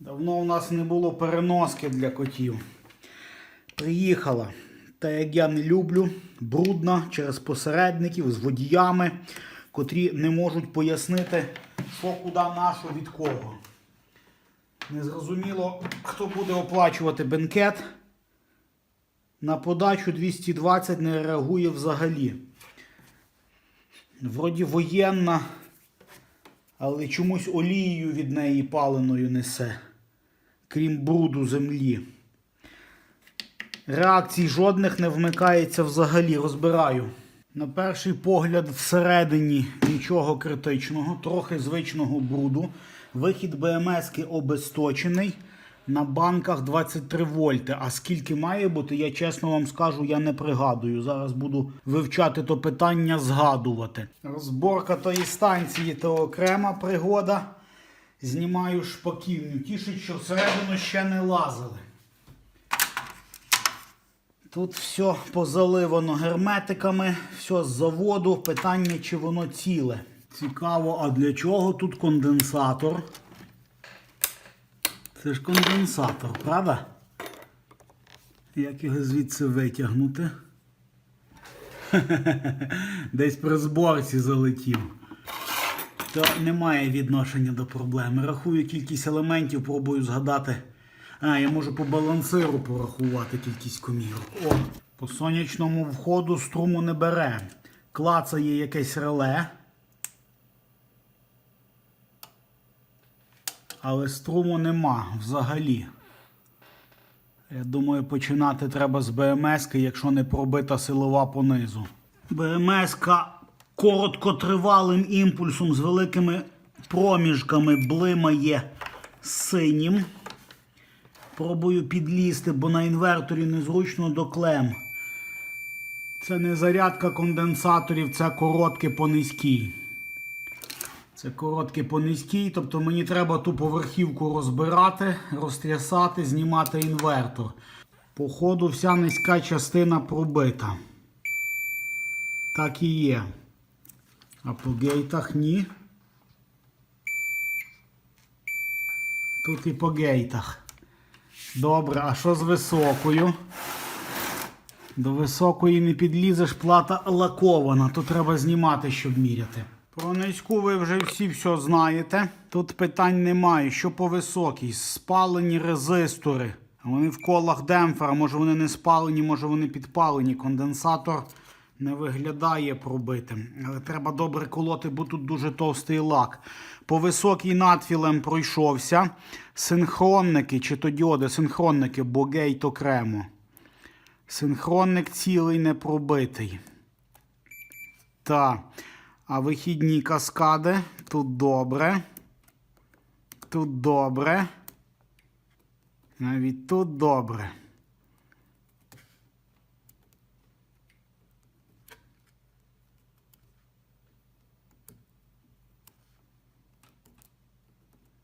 Давно у нас не було переноски для котів. Приїхала. Та як я не люблю, брудна через посередників з водіями, котрі не можуть пояснити, що куди нащо від кого. Незрозуміло, хто буде оплачувати бенкет. На подачу 220 не реагує взагалі. Вроді воєнна, але чомусь олією від неї паленою несе, крім бруду землі. Реакцій жодних не вмикається взагалі, розбираю. На перший погляд, всередині нічого критичного, трохи звичного бруду. Вихід БМС-ки обесточений. На банках 23 вольти. А скільки має бути, я чесно вам скажу, я не пригадую. Зараз буду вивчати то питання, згадувати. Розборка тої станції то окрема пригода. Знімаю шпаківню. Тішить, що всередину ще не лазили. Тут все позаливано герметиками, все з заводу. Питання, чи воно ціле. Цікаво, а для чого тут конденсатор? Це ж конденсатор, правда? Як його звідси витягнути? Десь при зборці залетів. То немає відношення до проблеми. Рахую кількість елементів, пробую згадати. А, я можу по балансиру порахувати кількість комірок. О, по сонячному входу струму не бере. Клацає якесь реле. Але струму нема взагалі. Я думаю, починати треба з БМС, якщо не пробита силова понизу. БМС короткотривалим імпульсом з великими проміжками блимає синім. Пробую підлізти, бо на інверторі незручно до клем. Це не зарядка конденсаторів, це коротке по низькій. Це коротке по низькій, тобто мені треба ту поверхівку розбирати, розтрясати, знімати інвертор. По ходу вся низька частина пробита. Так і є. А по гейтах ні. Тут і по гейтах. Добре, а що з високою? До високої не підлізеш, плата лакована, то треба знімати, щоб міряти. Про низьку ви вже всі все знаєте. Тут питань немає. Що по високій? Спалені резистори. Вони в колах демпфера, може вони не спалені, може вони підпалені. Конденсатор не виглядає пробитим. Але треба добре колоти, бо тут дуже товстий лак. По високій надфілем пройшовся. Синхронники чи то діоди, синхронники, бо гейт окремо. Синхронник цілий не пробитий. Так. А вихідні каскади тут добре. Тут добре. Навіть тут добре.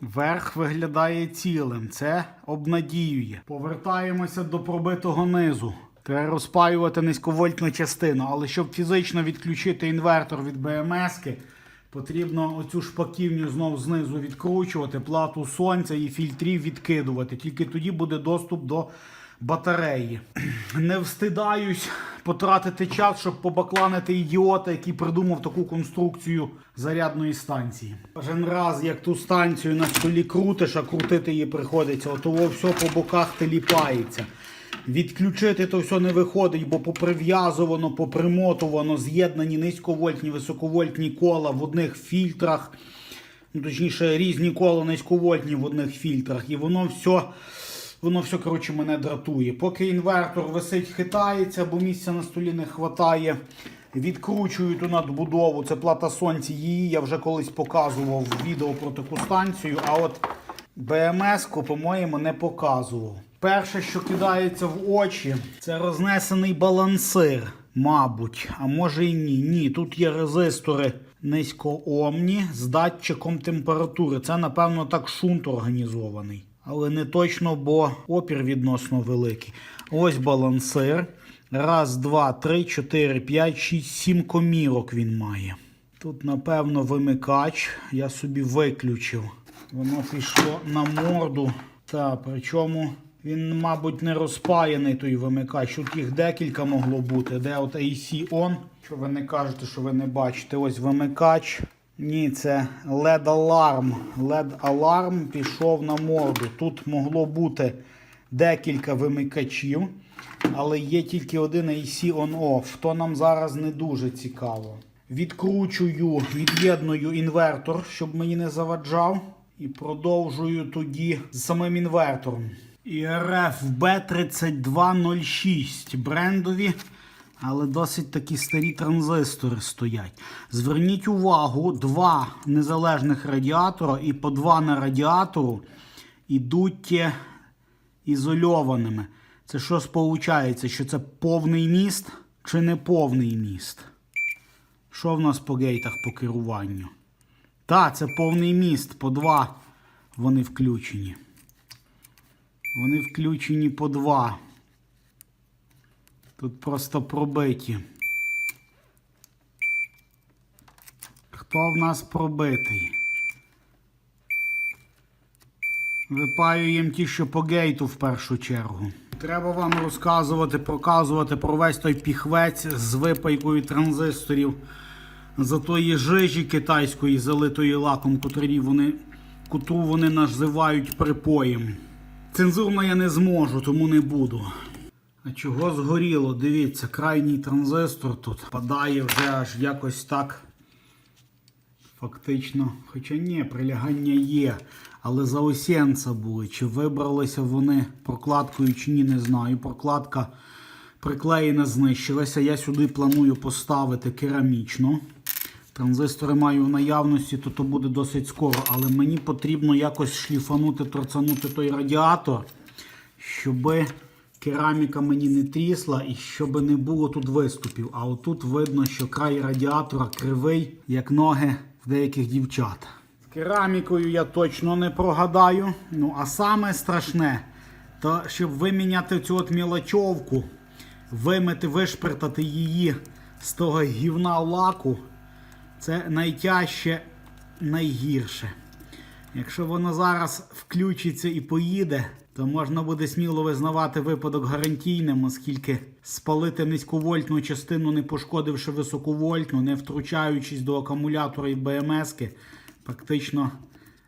Верх виглядає цілим. Це обнадіює. Повертаємося до пробитого низу. Треба розпаювати низьковольтну частину, але щоб фізично відключити інвертор від БМС, потрібно оцю шпаківню знову знизу відкручувати, плату сонця і фільтрів відкидувати. Тільки тоді буде доступ до батареї. Не встидаюсь потратити час, щоб побакланити ідіота, який придумав таку конструкцію зарядної станції. Кожен раз, як ту станцію на столі крутиш, а крутити її приходиться, отого все по боках теліпається. Відключити то все не виходить, бо поприв'язувано, попримотувано, з'єднані низьковольтні, високовольтні кола в одних фільтрах. Ну, точніше, різні кола низьковольтні в одних фільтрах. І воно все, воно все коротше, мене дратує. Поки інвертор висить, хитається, бо місця на столі не вистачає. Відкручую ту надбудову. Це плата сонця. Її я вже колись показував в відео про таку станцію. А от БМС-ку, по-моєму, не показував. Перше, що кидається в очі, це рознесений балансир, мабуть. А може і ні. Ні, тут є резистори низькоомні з датчиком температури. Це, напевно, так шунт організований. Але не точно, бо опір відносно великий. Ось балансир. Раз, два, три, чотири, п'ять, шість, сім комірок він має. Тут, напевно, вимикач. Я собі виключив Воно пішло на морду. Та, причому він, мабуть, не розпаяний той вимикач. Тут їх декілька могло бути. Де от AC on. Що ви не кажете, що ви не бачите? Ось вимикач. Ні, це LED аларм. LED аларм пішов на морду. Тут могло бути декілька вимикачів, але є тільки один AC on-off. То нам зараз не дуже цікаво. Відкручую, від'єдную інвертор, щоб мені не заваджав. І продовжую тоді з самим інвертором. IRF B3206 брендові, але досить такі старі транзистори стоять. Зверніть увагу, два незалежних радіатора і по два на радіатору ідуть е, ізольованими. Це що сполучається? Що це повний міст чи не повний міст? Що в нас по гейтах по керуванню? Так, це повний міст, по два вони включені. Вони включені по два. Тут просто пробиті. Хто в нас пробитий? Випаюємо ті, що по гейту в першу чергу. Треба вам розказувати, проказувати про весь той піхвець з випайкою транзисторів за тої жижі китайської, залитої лаком, котрі вони, котру вони називають припоєм. Цензурно я не зможу, тому не буду. Чого згоріло? Дивіться, крайній транзистор тут падає вже аж якось так. Фактично, хоча ні, прилягання є, але заосенца були. Чи вибралися вони прокладкою, чи ні, не знаю. Прокладка приклеєна, знищилася. Я сюди планую поставити керамічну. Транзистори маю в наявності, то то буде досить скоро, але мені потрібно якось шліфанути, торцанути той радіатор, щоб кераміка мені не трісла і щоб не було тут виступів. А отут видно, що край радіатора кривий, як ноги в деяких дівчат. З керамікою я точно не прогадаю. Ну, а саме страшне, то щоб виміняти цю от мілочовку, вимити, вишпертати її з того гівна лаку. Це найтяжче, найгірше. Якщо воно зараз включиться і поїде, то можна буде сміло визнавати випадок гарантійним, оскільки спалити низьковольтну частину, не пошкодивши високовольтну, не втручаючись до акумулятора і БМСки, практично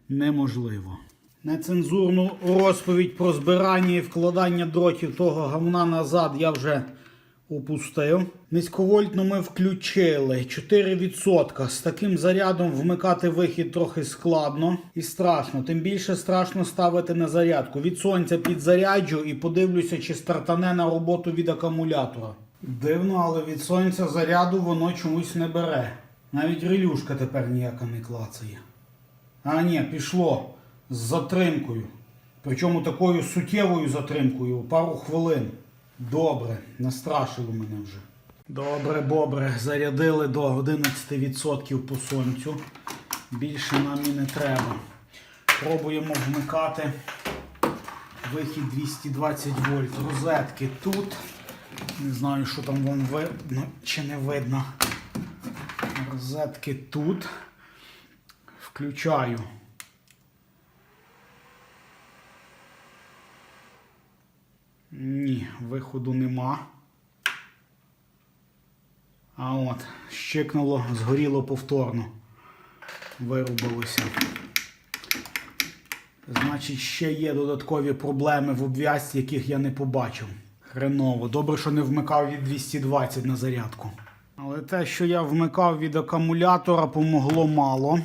неможливо. Нецензурну розповідь про збирання і вкладання дротів того гавна назад я вже Упустив. Низьковольтну ми включили 4%. З таким зарядом вмикати вихід трохи складно і страшно. Тим більше страшно ставити на зарядку. Від сонця підзаряджу і подивлюся, чи стартане на роботу від акумулятора. Дивно, але від сонця заряду воно чомусь не бере. Навіть релюшка тепер ніяка не клацає. А ні, пішло з затримкою. Причому такою суттєвою затримкою, пару хвилин. Добре, настрашило мене вже. Добре, добре. Зарядили до 11% по сонцю. Більше нам і не треба. Пробуємо вмикати вихід 220 вольт. Розетки тут. Не знаю, що там вам видно чи не видно. Розетки тут. Включаю. Ні, виходу нема. А от, щикнуло, згоріло повторно. Вирубилося. Значить, ще є додаткові проблеми в обв'язці, яких я не побачив. Хреново. Добре, що не вмикав від 220 на зарядку. Але те, що я вмикав від акумулятора, помогло мало.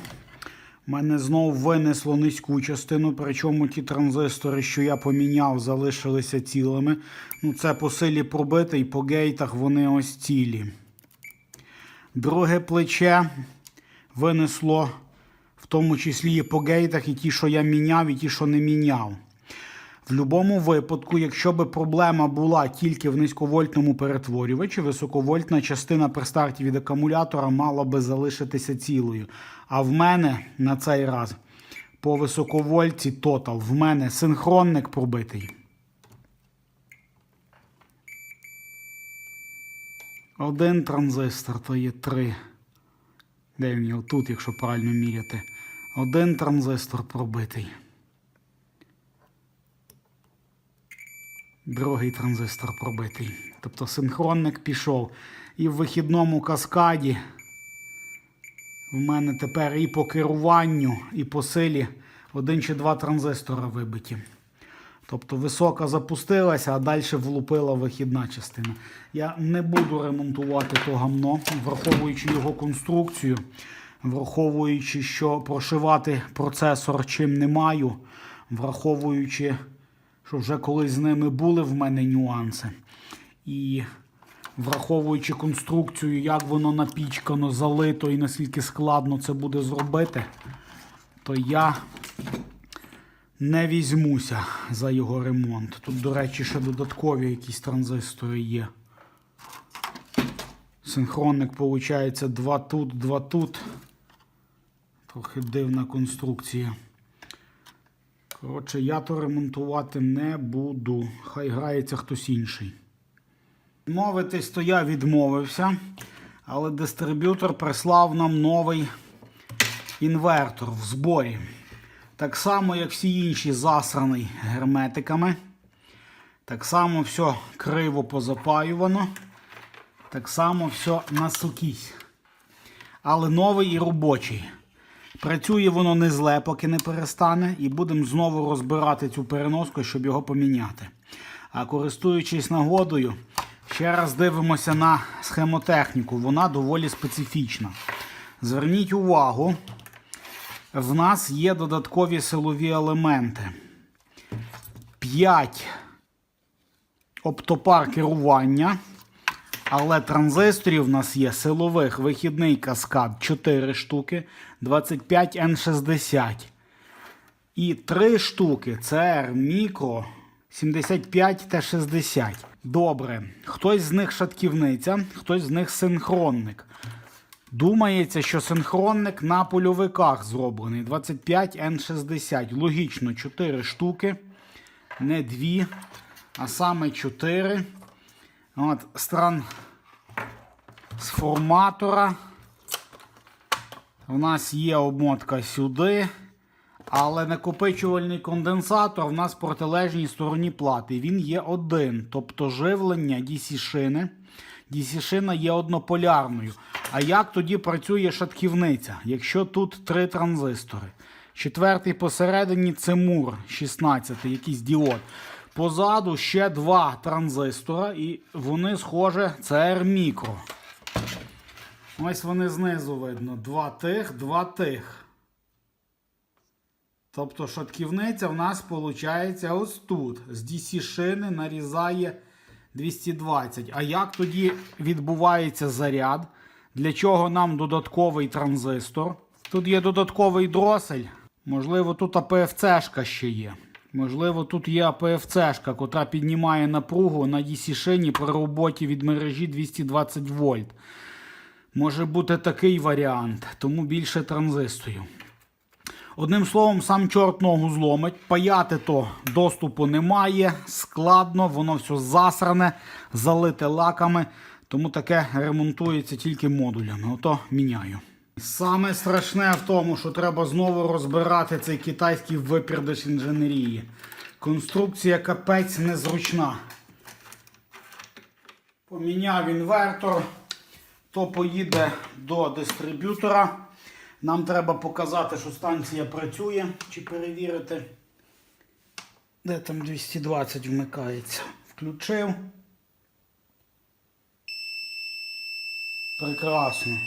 Мене знову винесло низьку частину, причому ті транзистори, що я поміняв, залишилися цілими. Ну, Це по силі пробити, і по гейтах вони ось цілі. Друге плече винесло, в тому числі і по гейтах, і ті, що я міняв, і ті, що не міняв. В будь-якому випадку, якщо би проблема була тільки в низьковольтному перетворювачі, високовольтна частина при старті від акумулятора мала би залишитися цілою. А в мене на цей раз по високовольтці тотал. В мене синхронник пробитий. Один транзистор, то є три. Де він його тут, якщо правильно міряти. Один транзистор пробитий. Другий транзистор пробитий. Тобто синхронник пішов. І в вихідному каскаді в мене тепер і по керуванню, і по силі один чи два транзистора вибиті. Тобто висока запустилася, а далі влупила вихідна частина. Я не буду ремонтувати то гамно, враховуючи його конструкцію, враховуючи, що прошивати процесор чим не маю, враховуючи, що вже колись з ними були в мене нюанси. І враховуючи конструкцію, як воно напічкано, залито і наскільки складно це буде зробити, то я не візьмуся за його ремонт. Тут, до речі, ще додаткові якісь транзистори є. Синхронник, виходить, два тут, два тут. Трохи дивна конструкція. Коротше, я то ремонтувати не буду. Хай грається хтось інший. Мовитись, то я відмовився, але дистриб'ютор прислав нам новий інвертор в зборі. Так само, як всі інші засраний герметиками. Так само все криво позапаювано. Так само все на сукісь. Але новий і робочий. Працює воно не зле, поки не перестане, і будемо знову розбирати цю переноску, щоб його поміняти. А користуючись нагодою, ще раз дивимося на схемотехніку. Вона доволі специфічна. Зверніть увагу, в нас є додаткові силові елементи. 5 оптопар керування. Але транзисторів в нас є силових вихідний каскад 4 штуки, 25N60. І 3 штуки CR Micro 75T60. Добре. Хтось з них шатківниця, хтось з них синхронник. Думається, що синхронник на польовиках зроблений. 25N60. Логічно, 4 штуки. Не 2, а саме 4. От, стран з форматора. У нас є обмотка сюди. Але накопичувальний конденсатор в нас в протилежній стороні плати. Він є один. Тобто живлення DC-шини. DC-шина є однополярною. А як тоді працює шатківниця? Якщо тут три транзистори. Четвертий посередині це мур 16, якийсь діод. Позаду ще два транзистора, і вони, схоже, це R-мікро. Ось вони знизу видно. Два тих, два тих. Тобто шатківниця в нас виходить ось тут. З DC-шини нарізає 220. А як тоді відбувається заряд? Для чого нам додатковий транзистор? Тут є додатковий дросель. Можливо, тут АПФЦ-шка ще є. Можливо, тут є АПФЦ-шка, котра піднімає напругу на DC-шині при роботі від мережі 220 вольт. Може бути такий варіант, тому більше транзисторів. Одним словом, сам чорт ногу зломить. Паяти то доступу немає, складно, воно все засране, залите лаками, тому таке ремонтується тільки модулями. Ото міняю. Саме страшне в тому, що треба знову розбирати цей китайський випердиш інженерії. Конструкція капець незручна. Поміняв інвертор, то поїде до дистриб'ютора. Нам треба показати, що станція працює, чи перевірити. Де там 220 вмикається? Включив. Прекрасно.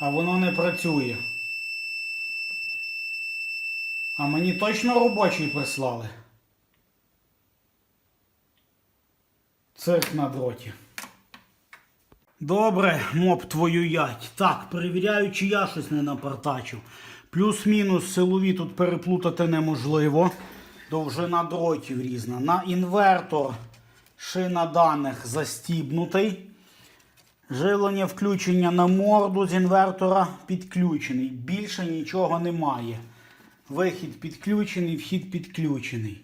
А воно не працює. А мені точно робочий прислали. Цирк на дроті. Добре, моб твою ять. Так, перевіряю, чи я щось не напартачив. Плюс-мінус силові тут переплутати неможливо. Довжина дротів різна. На інвертор шина даних застібнутий. Живлення включення на морду з інвертора підключений. Більше нічого немає. Вихід підключений, вхід підключений.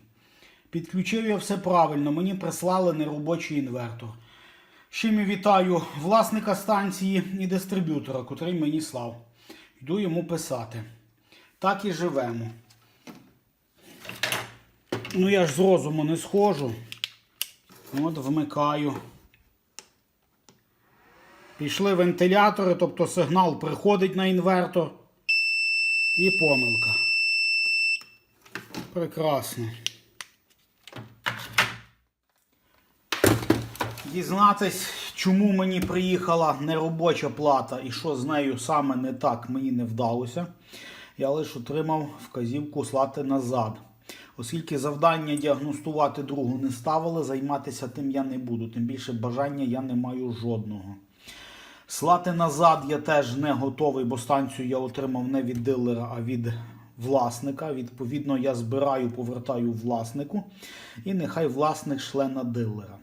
Підключив я все правильно. Мені прислали неробочий інвертор. Чим я вітаю власника станції і дистриб'ютора, котрий мені слав. Йду йому писати. Так і живемо. Ну я ж з розуму не схожу. От вмикаю. Пішли вентилятори, тобто сигнал приходить на інвертор. І помилка. Прекрасно. Дізнатись, чому мені приїхала неробоча плата і що з нею саме не так, мені не вдалося. Я лише отримав вказівку слати назад. Оскільки завдання діагностувати другу не ставили, займатися тим я не буду. Тим більше бажання я не маю жодного. Слати назад я теж не готовий, бо станцію я отримав не від дилера, а від власника. Відповідно, я збираю, повертаю власнику, і нехай власник шле на дилера.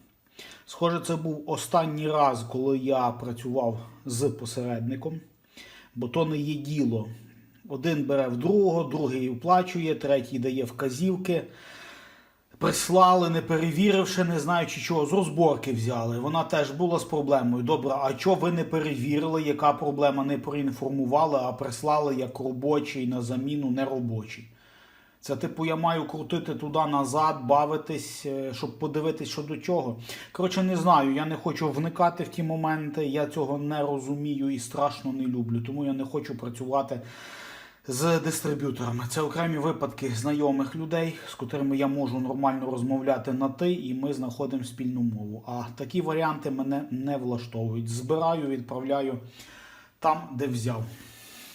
Схоже, це був останній раз, коли я працював з посередником, бо то не є діло. Один бере в другого, другий оплачує, третій дає вказівки. Прислали, не перевіривши, не знаючи чого, з розборки взяли. Вона теж була з проблемою. Добре, а чого ви не перевірили, яка проблема не проінформували, а прислали як робочий на заміну неробочий? Це, типу, я маю крутити туди назад, бавитись, е, щоб подивитись, що до чого. Коротше, не знаю, я не хочу вникати в ті моменти, я цього не розумію і страшно не люблю. Тому я не хочу працювати з дистриб'юторами. Це окремі випадки знайомих людей, з котрими я можу нормально розмовляти на ти, і ми знаходимо спільну мову. А такі варіанти мене не влаштовують. Збираю, відправляю там, де взяв.